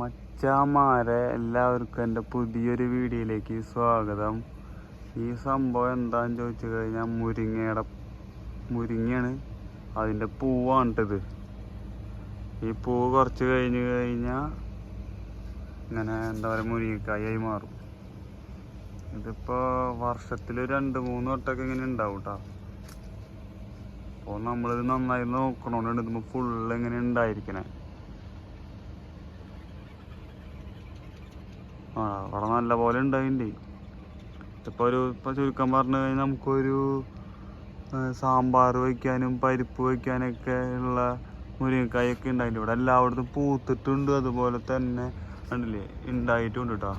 മച്ചാമാരെ എല്ലാവർക്കും എന്റെ പുതിയൊരു വീഡിയോയിലേക്ക് സ്വാഗതം. ഈ സംഭവം എന്താണെന്ന് ചോദിച്ചു കഴിഞ്ഞാൽ മുരിങ്ങയുടെ മുരിങ്ങയാണ് അതിന്റെ പൂവാണിട്ടത്. ഈ പൂവ് കുറച്ച് കഴിഞ്ഞ് കഴിഞ്ഞാൽ ഇങ്ങനെ എന്താ പറയുക മുരിങ്ങക്കായി മാറും. ഇതിപ്പോൾ വർഷത്തിൽ രണ്ട് മൂന്ന് വട്ടമൊക്കെ ഇങ്ങനെ ഉണ്ടാവും കേട്ടോ അപ്പോൾ നമ്മളിത് നന്നായി നോക്കണോണ്ട് ഇതിപ്പോൾ ഫുള്ള് ഇങ്ങനെ ഉണ്ടായിരിക്കണേ. ആ അവിടെ നല്ല പോലെ ഉണ്ടായിട്ടുണ്ട് ഇപ്പോൾ ഒരു ഇപ്പോൾ ചുരുക്കം പറഞ്ഞു കഴിഞ്ഞാൽ നമുക്കൊരു സാമ്പാർ വയ്ക്കാനും പരിപ്പ് വയ്ക്കാനൊക്കെ ഉള്ള മുരിങ്ങക്കായൊക്കെ ഉണ്ടായിട്ടുണ്ട് ഇവിടെ എല്ലായിടത്തും പൂത്തിട്ടുണ്ട്. അതുപോലെ തന്നെ കണ്ടില്ലേ ഉണ്ടായിട്ടുണ്ട് കേട്ടോ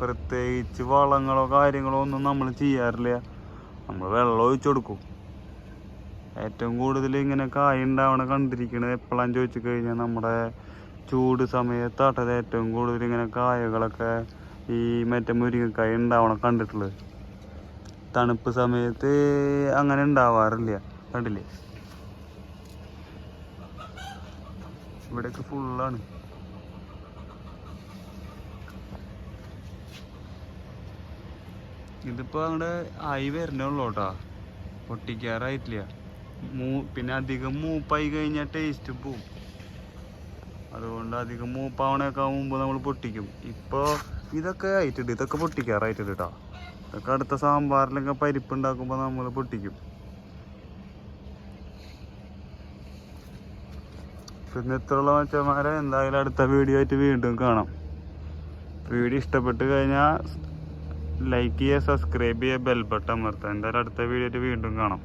പ്രത്യേകിച്ച് വളങ്ങളോ കാര്യങ്ങളോ ഒന്നും നമ്മൾ ചെയ്യാറില്ല. നമ്മൾ വെള്ളം ഒഴിച്ചു കൊടുക്കും. ഏറ്റവും കൂടുതൽ ഇങ്ങനെ കായ ഉണ്ടാവണ കണ്ടിരിക്കണത് എപ്പോഴാന്ന് ചോദിച്ചു കഴിഞ്ഞാൽ നമ്മുടെ ചൂട് സമയത്താട്ടത് ഏറ്റവും കൂടുതൽ ഇങ്ങനെ കായകളൊക്കെ ഈ മറ്റേ മുരിങ്ങക്കായ ഉണ്ടാവണ കണ്ടിട്ടുള്ളത്. തണുപ്പ് സമയത്ത് അങ്ങനെ ഉണ്ടാവാറില്ല. കണ്ടില്ലേ? ഇവിടെയൊക്കെ ഫുള്ളാണ് ഇതിപ്പോ അങ്ങോട്ട് ആയി വരണേ കേട്ടാ പൊട്ടിക്കാറായിട്ടില്ല. മൂ പിന്നെ അധികം മൂപ്പായി കഴിഞ്ഞാൽ ടേസ്റ്റ് പോവും. അതുകൊണ്ട് അധികം മൂപ്പാവണയൊക്കെ മുമ്പ് നമ്മൾ പൊട്ടിക്കും. ഇപ്പോൾ ഇതൊക്കെ ആയിട്ടുണ്ട്. ഇതൊക്കെ പൊട്ടിക്കാറായിട്ടുണ്ട് കേട്ടോ ഇതൊക്കെ അടുത്ത സാമ്പാറിലൊക്കെ പരിപ്പ് ഉണ്ടാക്കുമ്പോൾ നമ്മൾ പൊട്ടിക്കും പിന്നെ ഇത്രയുള്ള മച്ചന്മാരെ എന്തായാലും അടുത്ത വീഡിയോ ആയിട്ട് വീണ്ടും കാണാം. വീഡിയോ ഇഷ്ടപ്പെട്ട് കഴിഞ്ഞാൽ ലൈക്ക് ചെയ്യുക സബ്സ്ക്രൈബ് ചെയ്യുക ബെൽ ബട്ടൺ അമർത്തുക. എന്തായാലും അടുത്ത വീഡിയോ ആയിട്ട് വീണ്ടും കാണാം.